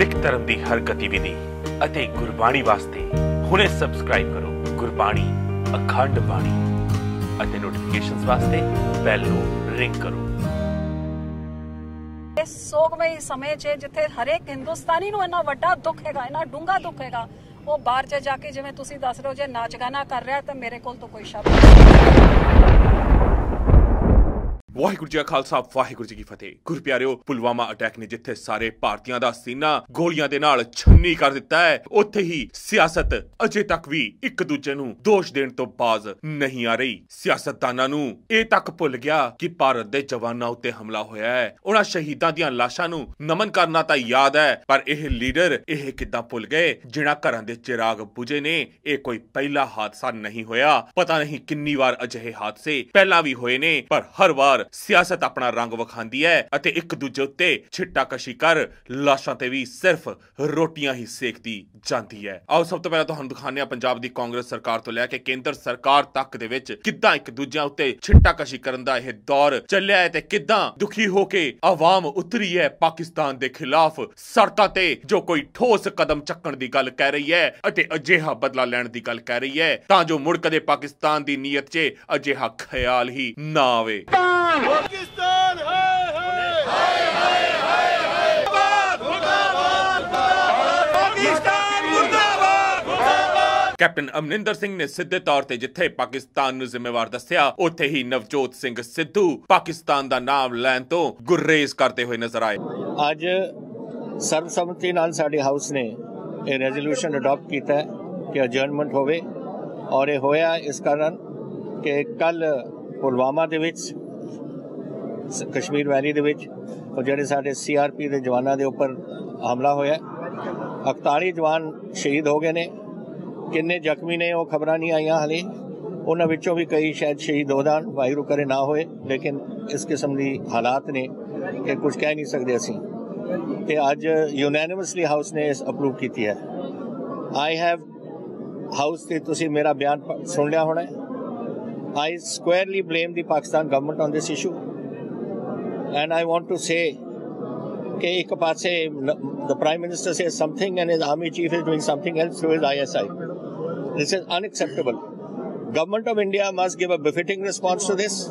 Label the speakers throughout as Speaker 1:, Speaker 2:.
Speaker 1: ਸਿੱਖ ਧਰਮ ਦੀ ਹਰ ਗਤੀਵਿਧੀ ਅਤੇ ਗੁਰਬਾਣੀ ਵਾਸਤੇ ਹੁਣੇ ਸਬਸਕ੍ਰਾਈਬ ਕਰੋ ਗੁਰਬਾਣੀ, ਅਖੰਡ ਬਾਣੀ ਅਤੇ ਨੋਟੀਫਿਕੇਸ਼ਨਸ ਵਾਸਤੇ ਬੈਲ ਨੂੰ ਰਿੰਗ ਕਰੋ।
Speaker 2: ਇਸ ਸੋਗਮਈ ਸਮੇਂ 'ਚ ਜਿੱਥੇ ਹਰੇਕ ਹਿੰਦੁਸਤਾਨੀ ਨੂੰ ਇੰਨਾ ਵੱਡਾ ਦੁੱਖ ਹੈਗਾ, ਇੰਨਾ ਡੂੰਘਾ ਦੁੱਖ ਹੈਗਾ, ਉਹ ਬਾਹਰ 'ਚ ਜਾ ਕੇ ਜਿਵੇਂ ਤੁਸੀਂ ਦੱਸ ਰਹੇ ਹੋ, ਜੇ ਨਾਚ ਗਾਣਾ ਕਰ ਰਿਹਾ ਤਾਂ ਮੇਰੇ ਕੋਲ ਤਾਂ ਕੋਈ ਸ਼ਬਦ ਨਹੀਂ
Speaker 1: ਵਾਹਿਗੁਰੂ ਜੀ ਕਾ ਖਾਲਸਾ, ਵਾਹਿਗੁਰੂ ਜੀ ਕੀ ਫਤਿਹ। ਗੁਰ ਪਿਆਰਿਓ, ਪੁਲਵਾਮਾ ਅਟੈਕ ਨੇ ਜਿੱਥੇ ਸਾਰੇ ਭਾਰਤੀਆਂ ਦਾ ਸੀਨਾ ਗੋਲੀਆਂ ਦੇ ਨਾਲ ਛੰਨੀ ਕਰ ਦਿੱਤਾ ਹੈ, ਉੱਥੇ ਹੀ ਸਿਆਸਤ ਅਜੇ ਤੱਕ ਵੀ ਇੱਕ ਦੂਜੇ ਨੂੰ ਦੋਸ਼ ਦੇਣ ਤੋਂ ਬਾਜ਼ ਨਹੀਂ ਆ ਰਹੀ। ਸਿਆਸਤਦਾਨਾਂ ਨੂੰ ਇਹ ਤੱਕ ਭੁੱਲ ਗਿਆ ਕਿ ਭਾਰਤ ਦੇ ਜਵਾਨਾਂ ਉੱਤੇ ਹਮਲਾ ਹੋਇਆ ਹੈ। ਉਹਨਾਂ ਸ਼ਹੀਦਾਂ ਦੀਆਂ ਲਾਸ਼ਾਂ ਨੂੰ ਨਮਨ ਕਰਨਾ ਤਾਂ ਯਾਦ ਹੈ, ਪਰ ਇਹ ਲੀਡਰ ਇਹ ਕਿੱਦਾਂ ਭੁੱਲ ਗਏ ਜਿਨ੍ਹਾਂ ਘਰਾਂ ਦੇ ਚਿਰਾਗ ਬੁਝੇ ਨੇ, ਇਹ ਕੋਈ ਪਹਿਲਾ ਹਾਦਸਾ ਨਹੀਂ ਹੋਇਆ। ਪਤਾ ਨਹੀਂ ਕਿੰਨੀ ਵਾਰ ਅਜਿਹੇ ਹਾਦਸੇ ਪਹਿਲਾਂ ਵੀ ਹੋਏ ਨੇ, ਪਰ ਹਰ ਵਾਰ ਸਿਆਸਤ ਆਪਣਾ ਰੰਗ ਵਿਖਾਉਂਦੀ ਹੈ ਅਤੇ ਇੱਕ ਦੂਜੇ ਉੱਤੇ ਛਿੱਟਾਕਸ਼ੀ ਕਰ ਲਾਸ਼ਾਂ ਤੇ ਵੀ ਸਿਰਫ ਰੋਟੀਆਂ ਹੀ ਸੇਕਦੀ ਜਾਂਦੀ ਹੈ। ਆਓ ਸਭ ਤੋਂ ਪਹਿਲਾਂ ਤੁਹਾਨੂੰ ਦਿਖਾਉਂਦੇ ਹਾਂ ਪੰਜਾਬ ਦੀ ਕਾਂਗਰਸ ਸਰਕਾਰ ਤੋਂ ਲੈ ਕੇ ਕੇਂਦਰ ਸਰਕਾਰ ਤੱਕ ਦੇ ਵਿੱਚ ਕਿੱਦਾਂ ਇੱਕ ਦੂਜਿਆਂ ਉੱਤੇ ਛਿੱਟਾ ਕਰਨ ਦਾ ਇਹ ਦੌਰ ਚੱਲਿਆ ਹੈ ਤੇ ਕਿੱਦਾਂ ਦੁਖੀ ਹੋ ਕੇ ਆਵਾਮ ਉਤਰੀ ਹੈ ਪਾਕਿਸਤਾਨ ਦੇ ਖਿਲਾਫ ਸੜਕਾਂ ਤੇ, ਜੋ ਕੋਈ ਠੋਸ ਕਦਮ ਚੱਕਣ ਦੀ ਗੱਲ ਕਹਿ ਰਹੀ ਹੈ ਅਤੇ ਅਜਿਹਾ ਬਦਲਾ ਲੈਣ ਦੀ ਗੱਲ ਕਹਿ ਰਹੀ ਹੈ, ਤਾਂ ਜੋ ਮੁੜ ਕਦੇ ਪਾਕਿਸਤਾਨ ਦੀ ਨੀਅਤ 'ਚ ਅਜਿਹਾ ਖਿਆਲ ਹੀ ਨਾ ਆਵੇ।
Speaker 3: ਪਾਕਿਸਤਾਨ ਹਾਏ ਹਾਏ। ਪਾਕਿਸਤਾਨ ਮੁਰਦਾਬਾਦ ਮੁਰਦਾਬਾਦ।
Speaker 1: ਕੈਪਟਨ ਅਮਰਿੰਦਰ ਸਿੰਘ ਨੇ ਸਿੱਧੇ ਤੌਰ ਤੇ ਜਿੱਥੇ ਪਾਕਿਸਤਾਨ ਨੂੰ ਜ਼ਿੰਮੇਵਾਰ ਦੱਸਿਆ ਉੱਥੇ ਹੀ ਨਵਜੋਤ ਸਿੰਘ ਸਿੱਧੂ ਪਾਕਿਸਤਾਨ ਦਾ ਨਾਮ ਲੈਣ ਤੋਂ ਗੁਰਰੇਜ਼ ਕਰਦੇ ਹੋਏ ਨਜ਼ਰ ਆਏ।
Speaker 4: ਅੱਜ ਸਰਬਸੰਮਤੀ ਨਾਲ ਸਾਡੇ ਹਾਊਸ ਨੇ ਇਹ ਰੈਜ਼ੋਲੂਸ਼ਨ ਅਡਾਪਟ ਕੀਤਾ ਹੈ ਕਿ ਅਜਰਨਮੈਂਟ ਹੋਵੇ। ਔਰ ਇਹ ਹੋਇਆ ਇਸ ਕਾਰਨ ਕਿ ਕੱਲ ਪੁਲਵਾਮਾ ਦੇ ਵਿੱਚ ਕਸ਼ਮੀਰ ਵੈਲੀ ਦੇ ਵਿੱਚ ਉਹ ਜਿਹੜੇ ਸਾਡੇ ਸੀਆਰਪੀ ਦੇ ਜਵਾਨਾਂ ਦੇ ਉੱਪਰ ਹਮਲਾ ਹੋਇਆ 41 ਜਵਾਨ ਸ਼ਹੀਦ ਹੋ ਗਏ ਨੇ। ਕਿੰਨੇ ਜ਼ਖਮੀ ਨੇ ਉਹ ਖਬਰਾਂ ਨਹੀਂ ਆਈਆਂ ਹਲੇ। ਉਹਨਾਂ ਵਿੱਚੋਂ ਵੀ ਕਈ ਸ਼ਾਇਦ ਸ਼ਹੀਦ ਹੋ ਜਾਣ, ਵਾਹਿਗੁਰੂ ਕਰੇ ਨਾ ਹੋਏ। ਲੇਕਿਨ ਇਸ ਕਿਸਮ ਦੀ ਹਾਲਾਤ ਨੇ ਕਿ ਕੁਝ ਕਹਿ ਨਹੀਂ ਸਕਦੇ ਅਸੀਂ। ਤੇ ਅੱਜ ਯੂਨੈਨਿਮਸਲੀ ਹਾਊਸ ਨੇ ਇਸ ਅਪਰੂਵ ਕੀਤੀ ਹੈ। ਆਈ ਹੈਵ ਹਾਊਸ ਤੇ ਤੁਸੀਂ ਮੇਰਾ ਬਿਆਨ ਸੁਣ ਲਿਆ ਹੋਣਾ I squarely blame the Pakistan government on this issue And I want to say, that the Prime Minister says something and his army chief is doing something else through his ISI. This is unacceptable. Government of India must give a befitting response to this.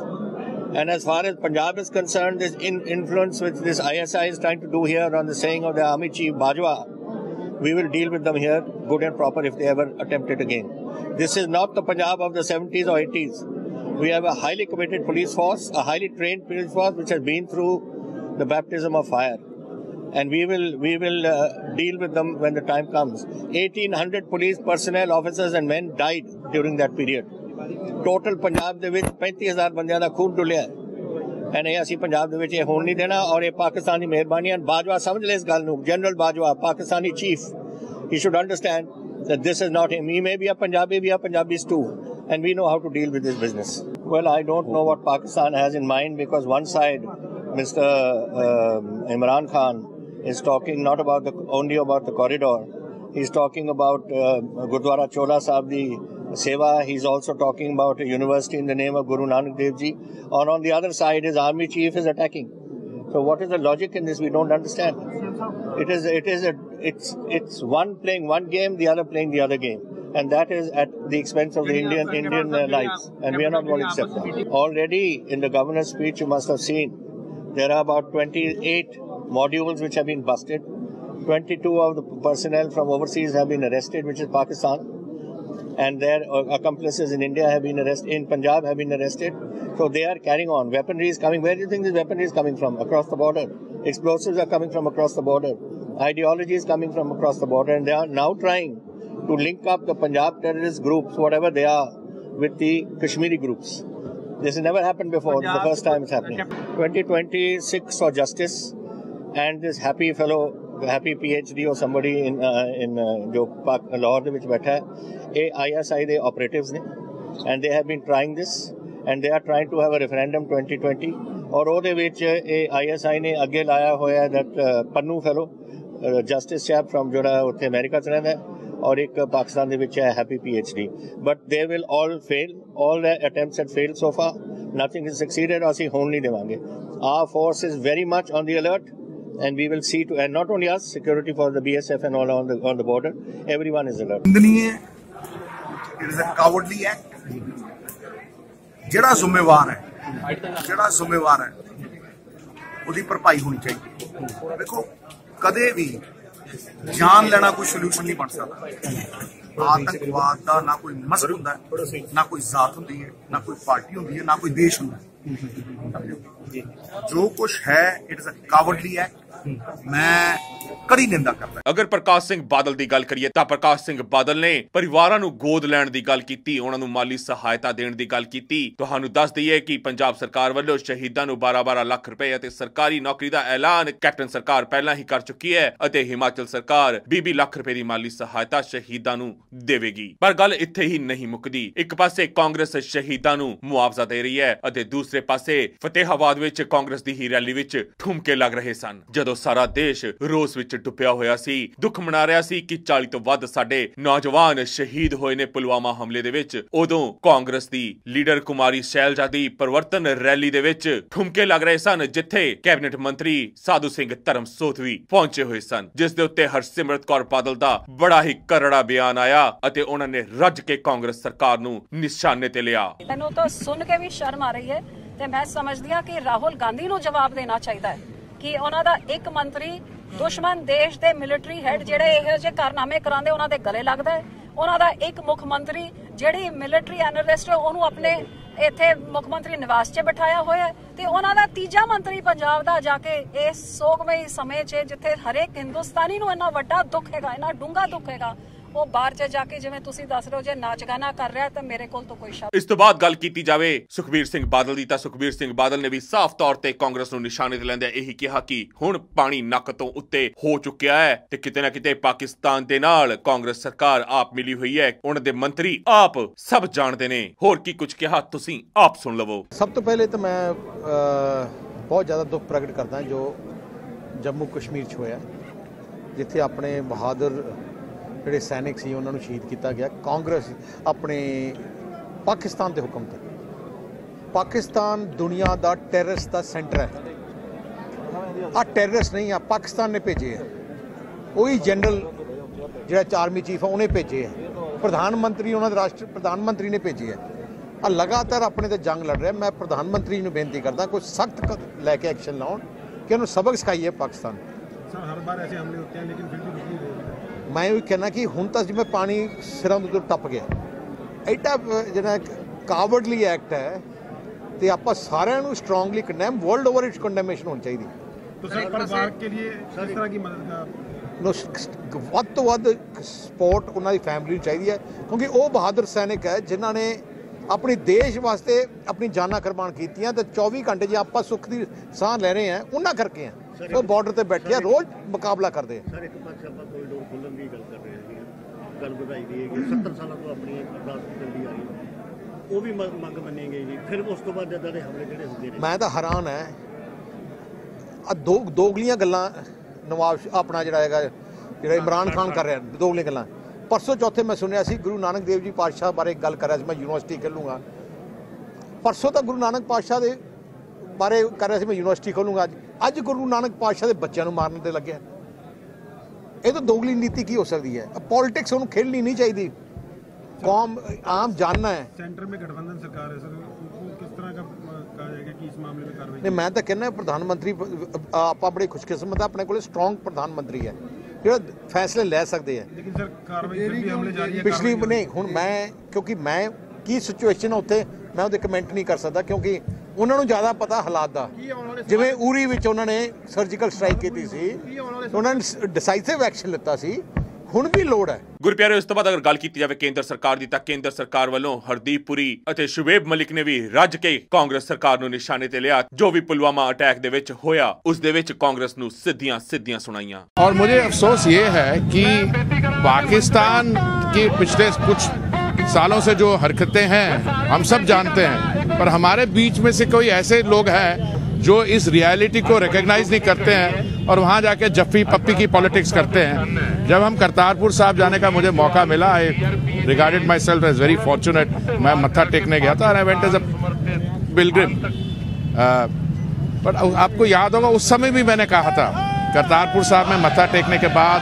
Speaker 4: And as far as Punjab is concerned, this in influence which this ISI is trying to do here on the saying of the army chief Bajwa, we will deal with them here, good and proper, if they ever attempt it again. This is not the Punjab of the 70s or 80s. We have a highly committed police force, a highly trained police force which has been through the baptism of fire. And we will we will uh, deal with them when the time comes. 1800 police personnel, officers and men died during that period. Total Punjab ਦੇ ਵਿੱਚ 35000 ਬੰਦਿਆਂ ਦਾ ਖੂਨ ਡੁੱਲਿਆ ਐਨ ਇਹ ਅਸੀਂ ਪੰਜਾਬ ਦੇ ਵਿੱਚ ਇਹ ਹੋਣ ਨਹੀਂ ਦੇਣਾ ਔਰ ਇਹ ਪਾਕਿਸਤਾਨ ਦੀ ਮਿਹਰਬਾਨੀ ਹੈ ਬਾਜਵਾ ਸਮਝ ਲੈ ਇਸ ਗੱਲ ਨੂੰ general Bajwa Pakistani chief he should understand that this is not him. He may be a Punjabi, we are Punjabis too, and we know how to deal with this business. Well, I don't know what Pakistan has in mind because one side, Mr. um Imran Khan, is talking not about the only about the corridor. He's talking about uh, Gurdwara Chola Sahib Seva. He's also talking about a university in the name of Guru Nanak Dev Ji. And on the other side, his army chief is attacking. So what is the logic in this? We don't understand. It is it is a it's it's one playing one game, the other playing the other game, and that is at the expense of the Indian Indian uh, lives, and we are not going to accept that. Already in the governor's speech, you must have seen there are about 28 modules which have been busted. 22 of the personnel from overseas have been arrested, which is Pakistan and their uh, accomplices in India have been arrested, in Punjab have been arrested. So they are carrying on. Weaponry is coming. Where do you think this weaponry is coming from? Across the border. Explosives are coming from across the border. Ideology is coming from across the border. And they are now trying to link up the Punjab terrorist groups, whatever they are, with the Kashmiri groups. This has never happened before. This is the first time it's happening. 2026 for justice and this happy fellow happy PhD or somebody in uh, in uh, ਜੋ ਪਾਕ ਲਾਹੌਰ ਦੇ ਵਿੱਚ ਬੈਠਾ ਹੈ ਇਹ ISI ਦੇ operatives ਨੇ and they have been trying this and they are trying to have a referendum 2020 ਔਰ ਉਹਦੇ ਵਿੱਚ ਇਹ ISI ਨੇ ਅੱਗੇ ਲਾਇਆ ਹੋਇਆ that uh, Pannu fellow justice chap firm ਜਿਹੜਾ ਉੱਥੇ ਅਮਰੀਕਾ ਚ ਰਹਿੰਦਾ ਹੈ ਔਰ ਇੱਕ ਪਾਕਿਸਤਾਨ ਦੇ ਵਿੱਚ ਹੈ happy PhD but they will all fail all the attempts had fail so far nothing is succeeded ਅਸੀਂ ਹੋਣ ਨਹੀਂ ਦੇਵਾਂਗੇ our force is very much on the alert and we will see to and not only us security for the bsf and all on the on the border everyone is alert
Speaker 5: it is a cowardly act ਜਿਹੜਾ ਜ਼ਿੰਮੇਵਾਰ ਹੈ ਜਿਹੜਾ ਜ਼ਿੰਮੇਵਾਰ ਹੈ ਉਹਦੀ ਭਰਪਾਈ ਹੋਣੀ ਚਾਹੀਦੀ ਦੇਖੋ ਕਦੇ ਵੀ ਜਾਨ ਲੈਣਾ ਕੋਈ ਸੋਲੂਸ਼ਨ ਨਹੀਂ ਬਣ ਸਕਦਾ। ਆਤੰਕਵਾਦ ਦਾ ਨਾ ਕੋਈ ਮਸਲ ਹੁੰਦਾ ਹੈ, ਨਾ ਕੋਈ ਜ਼ਾਤ ਹੁੰਦੀ ਹੈ ਨਾ ਕੋਈ ਪਾਰਟੀ ਹੁੰਦੀ ਹੈ ਨਾ ਕੋਈ ਦੇਸ਼ ਹੁੰਦਾ। ਜੋ। ਕੁਝ ਹੈ it is a cowardly act ਮੈਂ ਕੜੀ ਨਿੰਦਾ ਕਰਦਾ।
Speaker 1: ਅਗਰ ਪ੍ਰਕਾਸ਼ ਸਿੰਘ ਬਾਦਲ ਦੀ ਗੱਲ ਕਰੀਏ ਤਾਂ ਪ੍ਰਕਾਸ਼ ਸਿੰਘ ਬਾਦਲ ਨੇ ਪਰਿਵਾਰਾਂ ਨੂੰ ਗੋਦ ਲੈਣ ਦੀ ਗੱਲ ਕੀਤੀ, ਉਹਨਾਂ ਨੂੰ ਮਾਲੀ ਸਹਾਇਤਾ ਦੇਣ ਦੀ ਗੱਲ ਕੀਤੀ। ਤੁਹਾਨੂੰ ਦੱਸ ਦਈਏ ਕਿ ਪੰਜਾਬ ਸਰਕਾਰ ਵੱਲੋਂ ਸ਼ਹੀਦਾਂ ਨੂੰ 12-12 ਲੱਖ ਰੁਪਏ ਅਤੇ ਸਰਕਾਰੀ ਨੌਕਰੀ ਦਾ ਐਲਾਨ ਕੈਪਟਨ ਸਰਕਾਰ ਪਹਿਲਾਂ ਹੀ ਕਰ ਚੁੱਕੀ ਹੈ ਅਤੇ ਹਿਮਾਚਲ ਸਰਕਾਰ 20 ਲੱਖ ਰੁਪਏ ਦੀ ਮਾਲੀ ਸਹਾਇਤਾ ਸ਼ਹੀਦਾਂ ਨੂੰ ਦੇਵੇਗੀ। ਪਰ ਗੱਲ ਇੱਥੇ ਹੀ ਨਹੀਂ ਮੁੱਕਦੀ। ਇੱਕ ਪਾਸੇ ਕਾਂਗਰਸ ਸ਼ਹੀਦਾਂ ਨੂੰ ਮੁਆਵਜ਼ਾ ਦੇ ਰਹੀ ਹੈ ਅਤੇ ਦੂਸਰੇ ਪਾਸੇ ਫਤਿਹਾਬਾਦ ਵਿੱਚ ਕਾਂਗਰਸ ਦੀ ਹੀ ਰੈਲੀ ਵਿੱਚ ਠੁਮਕੇ ਲੱਗ ਰਹੇ ਸਨ। ਜਦੋਂ ਸਾਰਾ ਦੇਸ਼ ਰੋਸ ਵਿੱਚ ਡੁੱਬਿਆ ਹੋਇਆ ਸੀ, ਦੁੱਖ ਮਨਾ ਰਿਹਾ ਸੀ ਕਿ 40 ਤੋਂ ਵੱਧ ਸਾਡੇ ਨੌਜਵਾਨ ਸ਼ਹੀਦ ਹੋਏ ਨੇ ਪੁਲਵਾਮਾ ਹਮਲੇ ਦੇ ਵਿੱਚ। ਉਦੋਂ ਕਾਂਗਰਸ ਦੀ ਲੀਡਰ ਕੁਮਾਰੀ ਸ਼ੈਲਜਾ ਦੀ ਪਰਵਰਤਨ ਰੈਲੀ ਦੇ ਵਿੱਚ ਠੁਮਕੇ ਲੱਗ ਰਹੇ ਸਨ, ਜਿੱਥੇ ਕੈਬਨਿਟ ਮੰਤਰੀ ਸਾਧੂ ਸਿੰਘ ਧਰਮਸੋਤ ਵੀ ਪਹੁੰਚੇ ਹੋਏ ਸਨ, ਜਿਸ ਦੇ ਉੱਤੇ ਹਰਸਿਮਰਤ ਕੌਰ ਬਾਦਲ ਦਾ ਬੜਾ ਹੀ ਕਰੜਾ ਬਿਆਨ ਆਇਆ ਅਤੇ ਉਹਨਾਂ ਨੇ ਰੱਜ ਕੇ ਕਾਂਗਰਸ ਸਰਕਾਰ ਨੂੰ ਨਿਸ਼ਾਨੇ ਤੇ ਲਿਆ।
Speaker 2: ਮੈਨੂੰ ਤਾਂ ਸੁਣ ਕੇ ਵੀ ਸ਼ਰਮ ਆ ਰਹੀ ਹੈ ਤੇ ਮੈਂ ਸਮਝਦੀ ਹਾਂ ਕਿ ਰਾਹੁਲ ਗਾਂਧੀ ਨੂੰ ਜਵਾਬ ਦੇਣਾ ਚਾਹੀਦਾ ਹੈ। ਕਿ ਉਹਨਾਂ ਦਾ ਇੱਕ ਮੰਤਰੀ ਦੁਸ਼ਮਣ ਦੇਸ਼ ਦੇ ਮਿਲਟਰੀ ਹੈਡ ਜਿਹੜੇ ਇਹੋ ਜਿਹੇ ਕਾਰਨਾਮੇ ਕਰਾਉਂਦੇ, ਉਹਨਾਂ ਦੇ ਗਲੇ ਲੱਗਦਾ ਹੈ। ਉਹਨਾਂ ਦਾ ਇੱਕ ਮੁੱਖ ਮੰਤਰੀ ਜਿਹੜੀ ਮਿਲਟਰੀ ਐਨਲਿਸਟ ਉਹਨੂੰ ਆਪਣੇ ਇੱਥੇ ਮੁੱਖ ਮੰਤਰੀ ਨਿਵਾਸ 'ਚ ਬਿਠਾਇਆ ਹੋਇਆ ਤੇ ਉਹਨਾਂ ਦਾ ਤੀਜਾ ਮੰਤਰੀ ਪੰਜਾਬ ਦਾ ਜਾ ਕੇ ਇਸ ਸੋਗਮਈ ਸਮੇਂ 'ਚ ਜਿੱਥੇ ਹਰੇਕ ਹਿੰਦੁਸਤਾਨੀ ਨੂੰ ਇੰਨਾ ਵੱਡਾ ਦੁੱਖ ਹੈਗਾ, ਇੰਨਾ ਡੂੰਘਾ ਦੁੱਖ ਹੈਗਾ ਉਹ ਬਾਹਰ 'ਚ ਜਾ ਕੇ ਜਿਵੇਂ ਤੁਸੀਂ ਦੱਸ ਰਹੇ ਹੋ ਜੇ ਨਾਚ ਗਾਣਾ ਕਰ ਰਿਹਾ ਤਾਂ ਮੇਰੇ ਕੋਲ ਤਾਂ ਕੋਈ ਸ਼ਬਦ
Speaker 1: ਇਸ ਤੋਂ ਬਾਅਦ ਗੱਲ ਕੀਤੀ ਜਾਵੇ ਸੁਖਬੀਰ ਸਿੰਘ ਬਾਦਲ ਦੀ ਤਾਂ ਸੁਖਬੀਰ ਸਿੰਘ ਬਾਦਲ ਨੇ ਵੀ ਸਾਫ਼ ਤੌਰ ਤੇ ਕਾਂਗਰਸ ਨੂੰ ਨਿਸ਼ਾਨੇ ਤੇ ਲੈਂਦਿਆਂ ਇਹੀ ਕਿਹਾ ਕਿ ਹੁਣ ਪਾਣੀ ਨੱਕ ਤੋਂ ਉੱਤੇ ਹੋ ਚੁੱਕਿਆ ਹੈ ਤੇ ਕਿਤੇ ਨਾ ਕਿਤੇ ਪਾਕਿਸਤਾਨ ਦੇ ਨਾਲ ਕਾਂਗਰਸ ਸਰਕਾਰ ਆਪ ਮਿਲੀ ਹੋਈ ਹੈ। ਉਹਨਾਂ ਦੇ ਮੰਤਰੀ ਆਪ ਸਭ ਜਾਣਦੇ ਨੇ। ਹੋਰ ਕੀ ਕੁਝ ਕਿਹਾ ਤੁਸੀਂ ਆਪ ਸੁਣ ਲਵੋ।
Speaker 6: ਸਭ ਤੋਂ ਪਹਿਲੇ ਤਾਂ ਮੈਂ ਬਹੁਤ ਜ਼ਿਆਦਾ ਦੁੱਖ ਪ੍ਰਗਟ ਕਰਦਾ ਜੋ ਜੰਮੂ ਕਸ਼ਮੀਰ 'ਚ ਹੋਇਆ ਜਿੱਥੇ ਆਪਣੇ ਬਹਾਦਰ ਜਿਹੜੇ ਸੈਨਿਕ ਸੀ, ਉਹਨਾਂ ਨੂੰ ਸ਼ਹੀਦ ਕੀਤਾ ਗਿਆ। ਕਾਂਗਰਸ ਆਪਣੇ ਪਾਕਿਸਤਾਨ ਦੇ ਹੁਕਮ ਤੇ। ਪਾਕਿਸਤਾਨ ਦੁਨੀਆ ਦਾ ਟੈਰਰਿਸ ਦਾ ਸੈਂਟਰ ਹੈ। ਆ ਟੈਰਰਿਸ ਨਹੀਂ ਆ, ਪਾਕਿਸਤਾਨ ਨੇ ਭੇਜੇ ਆ। ਉਹੀ ਜਨਰਲ ਜਿਹੜਾ ਆਰਮੀ ਚੀਫ ਆ, ਉਹਨੇ ਭੇਜੇ ਆ। ਪ੍ਰਧਾਨ ਮੰਤਰੀ, ਉਹਨਾਂ ਦੇ ਰਾਸ਼ਟਰ ਪ੍ਰਧਾਨ ਮੰਤਰੀ ਨੇ ਭੇਜੇ ਹੈ ਆ ਲਗਾਤਾਰ ਆਪਣੇ ਤੇ ਜੰਗ ਲੜ ਰਿਹਾ। ਮੈਂ ਪ੍ਰਧਾਨ ਮੰਤਰੀ ਨੂੰ ਬੇਨਤੀ ਕਰਦਾ, ਕੋਈ ਸਖਤ ਲੈ ਕੇ ਐਕਸ਼ਨ ਲਾਉਣ ਕਿ ਉਹਨੂੰ ਸਬਕ ਸਿਖਾਈਏ ਪਾਕਿਸਤਾਨ
Speaker 7: ਸਰ, ਹਰ ਵਾਰ ਐਸੇ ਹਮਲੇ ਹੁੰਦੇ ਹਨ ਲੇਕਿਨ ਫਿਰ ਵੀ
Speaker 6: ਮੈਂ ਉਹ ਕਹਿਣਾ ਕਿ ਹੁਣ ਤਾਂ ਜਿਵੇਂ ਪਾਣੀ ਸਿਰਾਂ ਤੋਂ ਟੱਪ ਗਿਆ। ਐਡਾ ਜਿਹੜਾ ਕਾਵਰਡਲੀ ਐਕਟ ਹੈ ਤੇ ਆਪਾਂ ਸਾਰਿਆਂ ਨੂੰ strongly condemn world over its condemnation ਹੋਣੀ ਚਾਹੀਦੀ
Speaker 7: ਤੁਸੀਂ ਪਰਿਵਾਰ ਕੇ ਲਈ ਕਿਸ ਤਰ੍ਹਾਂ ਦੀ ਮਦਦ ਦਾ
Speaker 6: ਨੋ ਵੱਧ ਤੋਂ ਵੱਧ ਸਪੋਰਟ ਉਹਨਾਂ ਦੀ ਫੈਮਿਲੀ ਨੂੰ ਚਾਹੀਦੀ ਹੈ ਕਿਉਂਕਿ ਉਹ ਬਹਾਦਰ ਸੈਨਿਕ ਹੈ ਜਿਨ੍ਹਾਂ ਨੇ ਆਪਣੀ ਦੇਸ਼ ਵਾਸਤੇ ਆਪਣੀ ਜਾਨਾਂ ਕੁਰਬਾਨ ਕੀਤੀਆਂ ਤੇ 24 ਘੰਟੇ ਜੇ ਆਪਾਂ ਸੁੱਖ ਦੀ ਸਾਹ ਲੈ ਰਹੇ ਹਾਂ ਉਹਨਾਂ ਕਰਕੇ ਆ ਉਹ ਬਾਰਡਰ ਤੇ ਬੈਠੇ ਆ ਰੋਜ਼ ਮੁਕਾਬਲਾ ਕਰਦੇ ਆ।
Speaker 8: ਸਰ ਇੱਕ ਪਾਸੇ ਆਪਾਂ ਕੋਰੀਡੋਰ ਖੋਲ੍ਹਣ ਦੀ ਗੱਲ ਕਰ ਰਹੇ ਹਾਂ ਗੱਲ ਵਧਾਈ ਦੀ ਹੈ ਕਿ 70 ਸਾਲਾਂ ਤੋਂ ਆਪਣੀ ਅਰਦਾਸ ਚੱਲਦੀ ਆ ਰਹੀ ਹੈ। ਉਹ ਵੀ ਮੰਗ ਮੰਨੀ ਗਈ ਜੀ। ਫਿਰ ਉਸ ਤੋਂ ਬਾਅਦ ਜਦੋਂ ਦੇ ਹਮਲੇ ਜਿਹੜੇ ਹੁੰਦੇ ਨੇ।
Speaker 6: ਮੈਂ ਤਾਂ ਹੈਰਾਨ ਹੈ। ਆ ਦੋ ਦੋਗਲੀਆਂ ਗੱਲਾਂ ਨਵਾਬ ਆਪਣਾ ਜਿਹੜਾ ਹੈਗਾ ਜਿਹੜਾ ਇਮਰਾਨ ਖਾਨ ਕਰ ਰਿਹਾ ਦੋਗਲੀਆਂ ਗੱਲਾਂ। ਪਰਸੋਂ ਚੌਥੇ ਮੈਂ ਸੁਣਿਆ ਸੀ ਗੁਰੂ ਨਾਨਕ ਦੇਵ ਜੀ ਪਾਤਸ਼ਾਹ ਬਾਰੇ ਗੱਲ ਕਰ ਰਿਹਾ ਸੀ ਮੈਂ ਯੂਨੀਵਰਸਿਟੀ ਖੋਲੂੰਗਾ। ਪਰਸੋਂ ਤਾਂ ਗੁਰੂ ਨਾਨਕ ਪਾਤਸ਼ਾਹ ਦੇ ਬਾਰੇ ਕਰ ਰਿਹਾ ਸੀ ਮੈਂ ਯੂਨੀਵਰਸਿਟੀ ਖੋਲੂੰਗਾ ਅੱਜ। ਅੱਜ ਗੁਰੂ ਨਾਨਕ ਪਾਤਸ਼ਾਹ ਦੇ ਬੱਚਿਆਂ ਨੂੰ ਮਾਰਨ ਤੇ ਲੱਗਿਆ। ਇਹ ਤਾਂ ਦੋਗਲੀ ਨੀਤੀ ਕੀ ਹੋ ਸਕਦੀ ਹੈ? ਪੋਲਿਟਿਕਸ ਉਹਨੂੰ ਖੇਡਣੀ ਨਹੀਂ ਚਾਹੀਦੀ। ਕੌਮ ਆਮ ਜਾਨਣਾ ਹੈ।
Speaker 7: ਸੈਂਟਰ ਮੇ ਗਠਬੰਧਨ ਸਰਕਾਰ ਹੈ ਸਰ ਕਿਸ ਤਰ੍ਹਾਂ ਦਾ ਕਹਾ ਜਾਏਗਾ ਕਿ ਇਸ ਮਾਮਲੇ ਮੇ ਕਾਰਵਾਈ
Speaker 6: ਨਹੀਂ ਮੈਂ ਤਾਂ ਕਹਿੰਦਾ ਪ੍ਰਧਾਨ ਮੰਤਰੀ ਆਪਾਂ ਬੜੇ ਖੁਸ਼ਕਿਸਮਤ ਆ ਆਪਣੇ ਕੋਲੇ ਸਟਰੋਂਗ ਪ੍ਰਧਾਨ ਮੰਤਰੀ ਹੈ। ਜਿਹੜਾ ਫੈਸਲੇ ਲੈ ਸਕਦੇ ਆ।
Speaker 7: ਲੇਕਿਨ ਸਰ ਕਾਰਵਾਈ ਵੀ ਹਮਲੇ ਜਾਰੀ ਹੈ
Speaker 6: ਪਿਛਲੀ ਨਹੀਂ ਹੁਣ ਮੈਂ ਕਿਉਂਕਿ ਮੈਂ ਕੀ ਸਿਚੁਏਸ਼ਨ ਉੱਥੇ ਮੈਂ ਉਹਦੇ ਕਮੈਂਟ ਨਹੀਂ ਕਰ ਸਕਦਾ ਕਿਉਂਕਿ ਉਹਨਾਂ ਨੂੰ ਜ਼ਿਆਦਾ ਪਤਾ ਹਾਲਾਤ ਦਾ। ਜਿਵੇਂ ਉਰੀ ਵਿੱਚ ਉਹਨਾਂ ਨੇ ਸਰਜੀਕਲ ਸਟ੍ਰਾਈਕ ਕੀਤੀ ਸੀ। ਉਹਨਾਂ ਨੇ ਡਿਸਾਈਸਿਵ ਐਕਸ਼ਨ ਲਿੱਤਾ ਸੀ। ਹੁਣ ਵੀ ਲੋੜ ਹੈ
Speaker 1: ਗੁਰਪਿਆਰੇ ਇਸ ਤੋਂ ਬਾਅਦ ਅਗਰ ਗੱਲ ਕੀਤੀ ਜਾਵੇ ਕੇਂਦਰ ਸਰਕਾਰ ਦੀ ਤਾਂ ਕੇਂਦਰ ਸਰਕਾਰ ਵੱਲੋਂ ਹਰਦੀਪ ਪੁਰੀ ਅਤੇ ਸ਼ੁਵੇਬ ਮਲਿਕ ਨੇ ਵੀ ਰੱਜ ਕੇ ਕਾਂਗਰਸ ਸਰਕਾਰ ਨੂੰ ਨਿਸ਼ਾਨੇ ਤੇ ਲਿਆ ਜੋ ਵੀ ਪੁਲਵਾਮਾ ਅਟੈਕ ਦੇ ਵਿੱਚ ਹੋਇਆ ਉਸ ਦੇ ਵਿੱਚ ਕਾਂਗਰਸ ਨੂੰ ਸਿੱਧੀਆਂ ਸਿੱਧੀਆਂ ਸੁਣਾਈਆਂ
Speaker 9: और मुझे अफसोस ये है कि पाकिस्तान की पिछले कुछ सालों से जो हरकतें हैं हम सब जानते हैं पर हमारे बीच में से कोई ऐसे लोग हैं जो इस रियलिटी को रिकग्नाइज नहीं करते हैं और वहाँ जाके जफ्फी पप्पी की पॉलिटिक्स करते हैं। जब हम करतारपुर साहब जाने का मुझे मौका मिला I regarded myself as very fortunate मैं मत्था टेकने गया था आई वेंट एज अ बिलग्रिम पर आपको याद होगा, उस समय भी मैंने कहा था, करतारपुर साहब में मत्था टेकने के बाद,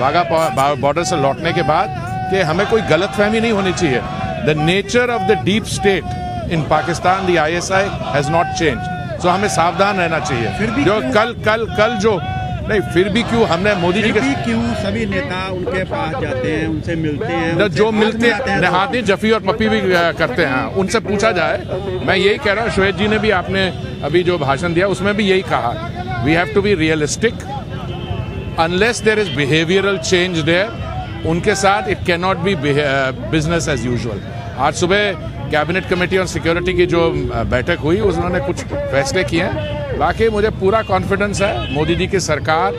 Speaker 9: वाघा बॉर्डर से लौटने के बाद कि हमें कोई गलत फहमी नहीं होनी चाहिए। The nature of the deep state in Pakistan the ISI has not change so हमें सावधान रहना चाहिए। जो कल कल कल जो नहीं फिर भी क्यों हमने मोदी जी के
Speaker 10: क्यों सभी नेता उनके पास जाते हैं उनसे मिलते हैं उनसे
Speaker 9: जो मिलते हैं हाथी जफी और पप्पी भी करते हैं। उनसे पूछा जाए। मैं यही कह रहा हूँ श्वेत जी ने भी आपने अभी जो भाषण दिया उसमें भी यही कहा। We have to be realistic unless there is behavioural change there उनके साथ it can not be business as usual आज सुबह कैबिनेट कमेटी ऑन सिक्योरिटी की जो बैठक हुई उन्होंने कुछ फैसले किए हैं। बाकी मुझे पूरा कॉन्फिडेंस है, मोदी जी की सरकार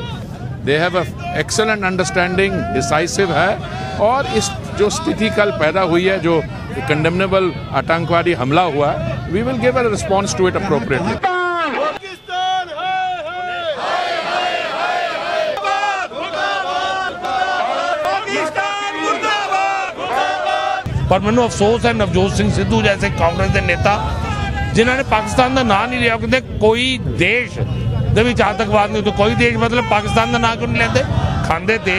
Speaker 9: they have excellent understanding decisive है, और इस जो स्थिति कल पैदा हुई है, जो कंडेमनेबल आतंकवादी हमला हुआ we will give
Speaker 3: a response to it appropriately
Speaker 11: ਪਰ ਮੈਨੂੰ ਅਫਸੋਸ ਹੈ ਨਵਜੋਤ ਸਿੰਘ ਸਿੱਧੂ ਜੈਸੇ ਕਾਂਗਰਸ ਦੇ ਨੇਤਾ, ਜਿਨ੍ਹਾਂ ਨੇ ਪਾਕਿਸਤਾਨ ਦਾ ਨਾਂ ਨਹੀਂ ਲਿਆ ਕਹਿੰਦੇ ਕੋਈ ਦੇਸ਼ ਦੇ ਵਿੱਚ ਆਤੰਕਵਾਦ ਨਹੀਂ ਹੁੰਦਾ ਕੋਈ ਦੇਸ਼ ਮਤਲਬ ਪਾਕਿਸਤਾਨ ਦਾ ਨਾਂ ਕਿਉਂ ਨਹੀਂ ਲੈਂਦੇ? ਖਾਂਦੇ ਤੇ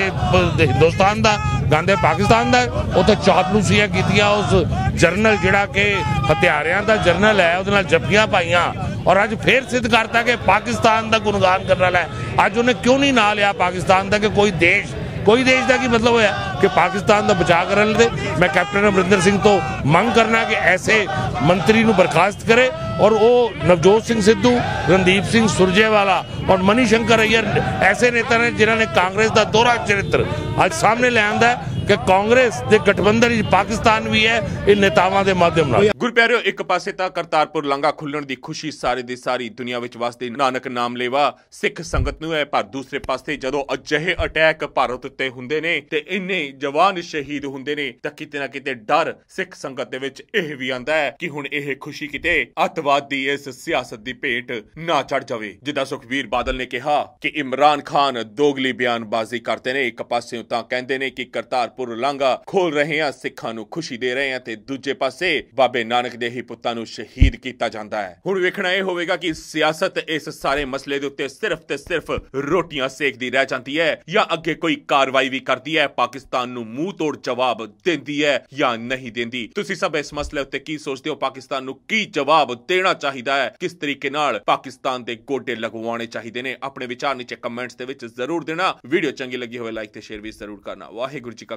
Speaker 11: ਹਿੰਦੁਸਤਾਨ ਦਾ, ਗਾਂਦੇ ਪਾਕਿਸਤਾਨ ਦਾ ਉੱਥੇ ਚਾਪਲੂਸੀਆਂ ਕੀਤੀਆਂ ਉਸ ਜਰਨਲ ਜਿਹੜਾ ਕਿ ਹਥਿਆਰਿਆਂ ਦਾ ਜਰਨਲ ਹੈ, ਉਹਦੇ ਨਾਲ ਜੱਫੀਆਂ ਪਾਈਆਂ ਔਰ ਅੱਜ ਫੇਰ ਸਿੱਧ ਕਰਤਾ ਕਿ ਪਾਕਿਸਤਾਨ ਦਾ ਗੁਣਗਾਨ ਕਰਨ ਵਾਲਾ ਹੈ। ਅੱਜ ਉਹਨੇ ਕਿਉਂ ਨਹੀਂ ਨਾਂ ਲਿਆ ਪਾਕਿਸਤਾਨ ਦਾ ਕਿ ਕੋਈ ਦੇਸ਼ ਕੋਈ ਦੇਸ਼ ਦਾ ਕੀ ਮਤਲਬ ਹੋਇਆ ਕਿ ਪਾਕਿਸਤਾਨ ਦਾ ਬਚਾਅ ਕਰਨ ਦੇ ਮੈਂ ਕੈਪਟਨ ਅਮਰਿੰਦਰ ਸਿੰਘ ਤੋਂ ਮੰਗ ਕਰਨਾ ਕਿ ਐਸੇ ਮੰਤਰੀ ਨੂੰ ਬਰਖਾਸਤ ਕਰੇ ਔਰ ਉਹ ਨਵਜੋਤ ਸਿੰਘ ਸਿੱਧੂ, ਰਣਦੀਪ ਸਿੰਘ ਸੁਰਜੇਵਾਲਾ ਔਰ ਮਨੀ ਸ਼ੰਕਰ ਅਈਅਰ ਐਸੇ ਨੇਤਾ ਨੇ ਜਿਨ੍ਹਾਂ ਨੇ ਕਾਂਗਰਸ ਦਾ ਦੋਹਰਾ ਚਰਿੱਤਰ ਅੱਜ ਸਾਹਮਣੇ ਲੈ ਆਂਦਾ ਕਿ ਕਾਂਗਰਸ ਦੇ ਗਠਬੰਧਨ ਵਿੱਚ ਪਾਕਿਸਤਾਨ ਵੀ ਹੈ, ਇਹ ਨੇਤਾਵਾਂ ਦੇ ਮਾਧਿਅਮ ਨਾਲ।
Speaker 1: ਗੁਰਪਿਆਰਿਓ ਇੱਕ ਪਾਸੇ ਤਾਂ ਕਰਤਾਰਪੁਰ ਲਾਂਘਾ ਖੁੱਲਣ ਦੀ ਖੁਸ਼ੀ ਸਾਰੇ ਦੀ ਸਾਰੀ ਦੁਨੀਆ ਵਿੱਚ ਵਸਦੇ। ਨਾਨਕ ਨਾਮ ਲੈਵਾ ਸਿੱਖ ਸੰਗਤ ਨੂੰ ਹੈ, ਪਰ ਦੂਸਰੇ ਪਾਸੇ ਜਦੋਂ ਅਜਿਹੇ ਅਟੈਕ ਭਾਰਤ ਉੱਤੇ ਹੁੰਦੇ ਨੇ ਤੇ ਇੰਨੇ ਜਵਾਨ ਸ਼ਹੀਦ ਹੁੰਦੇ ਨੇ, ਤਾਂ ਕਿਤੇ ਨਾ ਕਿਤੇ ਡਰ ਸਿੱਖ ਸੰਗਤ ਦੇ ਵਿੱਚ ਇਹ ਵੀ ਆਂਦਾ ਹੈ ਕਿ ਹੁਣ ਇਹ ਖੁਸ਼ੀ ਕਿਤੇ ਅੱਤਵਾਦ ਦੀ ਇਸ ਸਿਆਸਤ ਦੀ ਭੇਟ ਨਾ ਚੜ ਜਾਵੇ। ਜਿੱਦਾਂ ਸੁਖਬੀਰ ਬਾਦਲ ਨੇ ਕਿਹਾ ਕਿ ਇਮਰਾਨ ਖਾਨ ਦੋਗਲੀ ਬਿਆਨਬਾਜ਼ੀ ਕਰਦੇ ਨੇ, ਇੱਕ ਪਾਸੇ ਤਾਂ ਕਹਿੰਦੇ ਨੇ ਕਿ ਕਰਤਾਰਪੁਰ ਲਾਂਘਾ ਖੋਲ ਰਹੇ ਆ ਸਿੱਖਾਂ ਨੂੰ ਖੁਸ਼ੀ ਦੇ ਰਹੇ ਆ ਤੇ ਦੂਜੇ ਪਾਸੇ ਬਾਬੇ ਨਾਨਕ ਦੇ ਹੀ ਪੁੱਤਾਂ ਨੂੰ ਸ਼ਹੀਦ ਕੀਤਾ ਜਾਂਦਾ ਹੈ। ਹੁਣ ਵੇਖਣਾ ਇਹ ਹੋਵੇਗਾ ਕਿ ਸਿਆਸਤ ਇਸ ਸਾਰੇ ਮਸਲੇ ਦੇ ਉੱਤੇ ਸਿਰਫ ਤੇ ਸਿਰਫ ਰੋਟੀਆਂ ਸੇਕਦੀ ਰਹਿ ਜਾਂਦੀ ਹੈ ਜਾਂ ਅੱਗੇ ਕੋਈ ਕਾਰਵਾਈ ਵੀ ਕਰਦੀ ਹੈ, ਪਾਕਿਸਤਾਨ ਨੂੰ ਮੂੰਹ ਤੋੜ ਜਵਾਬ ਦਿੰਦੀ ਹੈ ਜਾਂ ਨਹੀਂ ਦਿੰਦੀ। ਤੁਸੀਂ ਸਭ ਇਸ ਮਸਲੇ ਉੱਤੇ ਕੀ ਸੋਚਦੇ ਹੋ? ਪਾਕਿਸਤਾਨ ਨੂੰ ਕੀ ਜਵਾਬ ਦੇਣਾ ਚਾਹੀਦਾ ਹੈ? ਕਿਸ ਤਰੀਕੇ ਨਾਲ ਪਾਕਿਸਤਾਨ ਦੇ ਗੋਡੇ ਲਗਵਾਉਣੇ ਚਾਹੀਦੇ ਨੇ? ਆਪਣੇ ਵਿਚਾਰ ਨੀਚੇ ਕਮੈਂਟਸ ਦੇ ਵਿੱਚ ਜ਼ਰੂਰ ਦੇਣਾ। ਵੀਡੀਓ ਚੰਗੀ ਲੱਗੀ ਹੋਵੇ, ਲਾਈਕ ਤੇ ਸ਼ੇਅਰ ਵੀ ਜ਼ਰੂਰ ਕਰਨਾ। ਵਾਹਿਗੁਰੂ ਜੀ ਕਾ